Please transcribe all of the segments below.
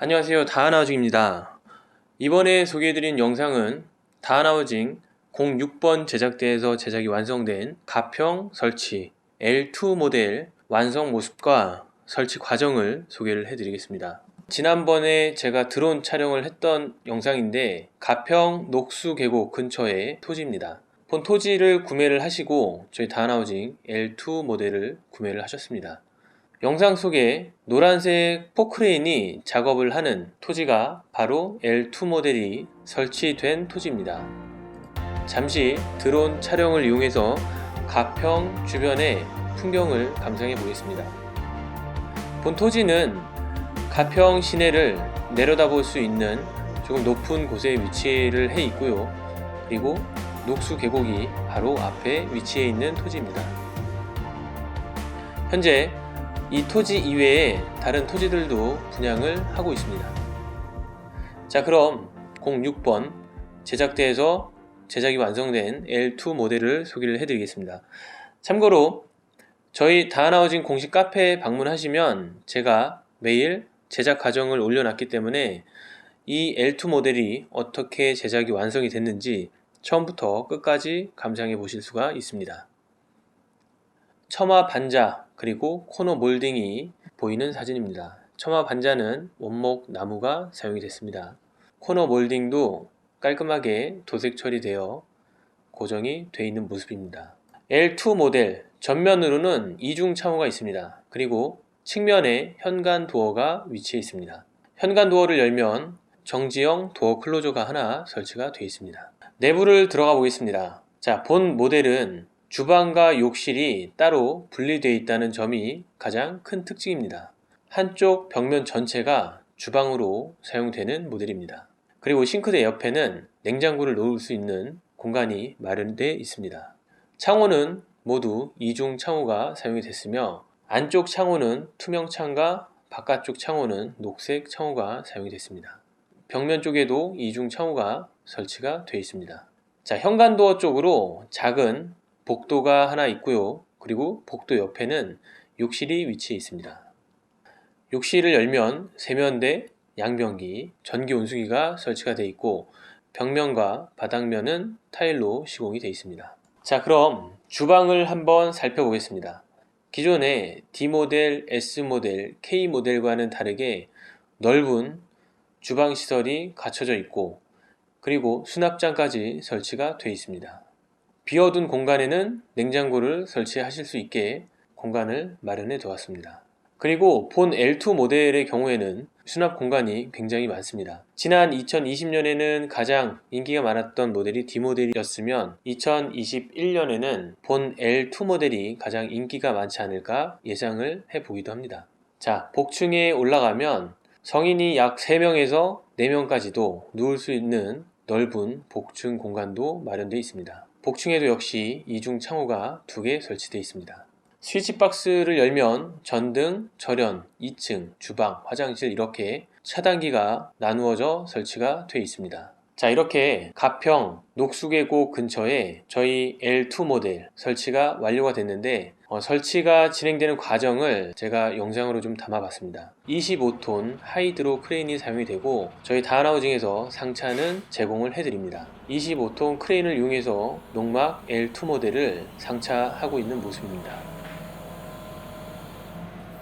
안녕하세요. 다하나우징입니다. 이번에 소개해드린 영상은 다하나우징 06번 제작대에서 제작이 완성된 가평 설치 L2 모델 완성 모습과 설치 과정을 소개를 해드리겠습니다. 지난번에 제가 드론 촬영을 했던 영상인데 가평 녹수 계곡 근처의 토지입니다. 본 토지를 구매를 하시고 저희 다하나우징 L2 모델을 구매를 하셨습니다 영상 속에 노란색 포크레인이 작업을 하는 토지가 바로 L2 모델이 설치된 토지입니다. 잠시 드론 촬영을 이용해서 가평 주변의 풍경을 감상해 보겠습니다. 본 토지는 가평 시내를 내려다볼 수 있는 조금 높은 곳에 위치를 해 있고요. 그리고 녹수 계곡이 바로 앞에 위치해 있는 토지입니다. 현재 이 토지 이외에 다른 토지들도 분양을 하고 있습니다. 자, 그럼 06번 제작대에서 제작이 완성된 L2 모델을 소개를 해드리겠습니다. 참고로 저희 다하나우징 공식 카페에 방문하시면 제가 매일 제작 과정을 올려놨기 때문에 이 L2 모델이 어떻게 제작이 완성이 됐는지 처음부터 끝까지 감상해 보실 수가 있습니다. 첨화 반자 그리고 코너 몰딩이 보이는 사진입니다. 첨화 반자는 원목 나무가 사용이 됐습니다. 코너 몰딩도 깔끔하게 도색 처리되어 고정이 되어 있는 모습입니다. L2 모델 전면으로는 이중 창호가 있습니다. 그리고 측면에 현관 도어가 위치해 있습니다. 현관 도어를 열면 정지형 도어 클로저가 하나 설치가 되어 있습니다. 내부를 들어가 보겠습니다. 자, 본 모델은 주방과 욕실이 따로 분리되어 있다는 점이 가장 큰 특징입니다. 한쪽 벽면 전체가 주방으로 사용되는 모델입니다. 그리고 싱크대 옆에는 냉장고를 놓을 수 있는 공간이 마련되어 있습니다. 창호는 모두 이중 창호가 사용이 됐으며 안쪽 창호는 투명 창과 바깥쪽 창호는 녹색 창호가 사용이 됐습니다. 벽면 쪽에도 이중 창호가 설치가 되어 있습니다. 자, 현관도어 쪽으로 작은 복도가 하나 있고요. 그리고 복도 옆에는 욕실이 위치해 있습니다. 욕실을 열면 세면대, 양변기, 전기 온수기가 설치가 되어 있고 벽면과 바닥면은 타일로 시공이 되어 있습니다. 자, 그럼 주방을 한번 살펴보겠습니다. 기존의 D모델, S모델, K모델과는 다르게 넓은 주방 시설이 갖춰져 있고 그리고 수납장까지 설치가 되어 있습니다. 비어둔 공간에는 냉장고를 설치하실 수 있게 공간을 마련해 두었습니다. 그리고 본 L2 모델의 경우에는 수납 공간이 굉장히 많습니다. 지난 2020년에는 가장 인기가 많았던 모델이 D 모델이었으면 2021년에는 본 L2 모델이 가장 인기가 많지 않을까 예상을 해 보기도 합니다. 자, 복층에 올라가면 성인이 약 3명에서 4명까지도 누울 수 있는 넓은 복층 공간도 마련되어 있습니다. 복층에도 역시 이중 창호가 두 개 설치되어 있습니다. 스위치 박스를 열면 전등, 절연, 2층, 주방, 화장실 이렇게 차단기가 나누어져 설치가 되어 있습니다. 자 이렇게 가평 녹수계곡 근처에 저희 L2 모델 설치가 완료가 됐는데 어, 설치가 진행되는 과정을 제가 영상으로 좀 담아봤습니다. 25톤 하이드로 크레인이 사용이 되고 저희 다하나우징에서 상차는 제공을 해드립니다. 25톤 크레인을 이용해서 농막 L2 모델을 상차하고 있는 모습입니다.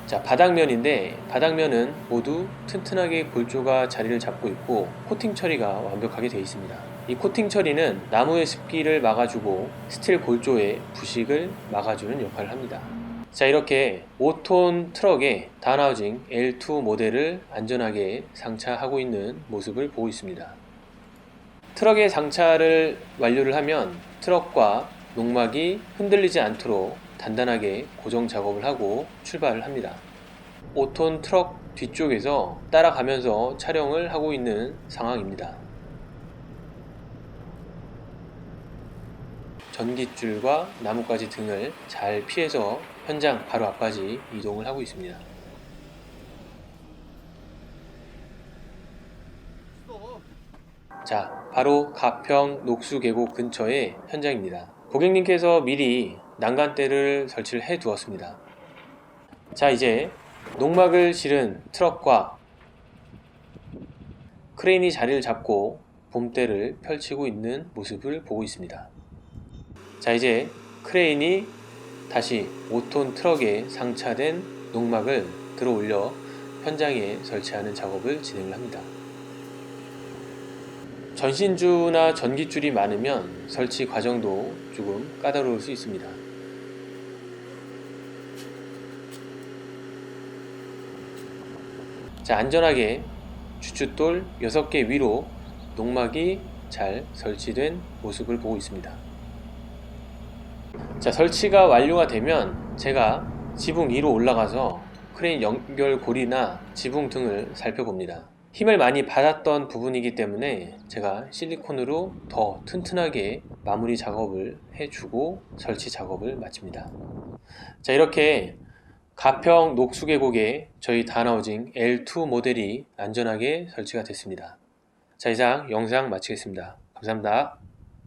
자 바닥면인데 바닥면은 모두 튼튼하게 골조가 자리를 잡고 있고 코팅 처리가 완벽하게 되어 있습니다. 이 코팅 처리는 나무의 습기를 막아주고 스틸 골조의 부식을 막아주는 역할을 합니다. 자 이렇게 5톤 트럭에 다나우징 L2 모델을 안전하게 상차하고 있는 모습을 보고 있습니다. 트럭의 상차를 완료를 하면 트럭과 농막이 흔들리지 않도록 단단하게 고정 작업을 하고 출발을 합니다. 5톤 트럭 뒤쪽에서 따라가면서 촬영을 하고 있는 상황입니다. 전깃줄과 나뭇가지 등을 잘 피해서 현장 바로 앞까지 이동을 하고 있습니다. 자, 바로 가평 녹수계곡 근처의 현장입니다. 고객님께서 미리 난간대를 설치를 해 두었습니다. 자, 이제 농막을 실은 트럭과 크레인이 자리를 잡고 봄대를 펼치고 있는 모습을 보고 있습니다. 자, 이제 크레인이 다시 5톤 트럭에 상차된 농막을 들어 올려 현장에 설치하는 작업을 진행을 합니다. 전신주나 전기줄이 많으면 설치 과정도 조금 까다로울 수 있습니다. 자, 안전하게 주춧돌 6개 위로 농막이 잘 설치된 모습을 보고 있습니다. 자, 설치가 완료가 되면 제가 지붕 위로 올라가서 크레인 연결고리나 지붕 등을 살펴봅니다. 힘을 많이 받았던 부분이기 때문에 제가 실리콘으로 더 튼튼하게 마무리 작업을 해주고 설치 작업을 마칩니다. 자, 이렇게 가평 녹수계곡에 저희 다나우징 L2 모델이 안전하게 설치가 됐습니다. 자, 이상 영상 마치겠습니다. 감사합니다.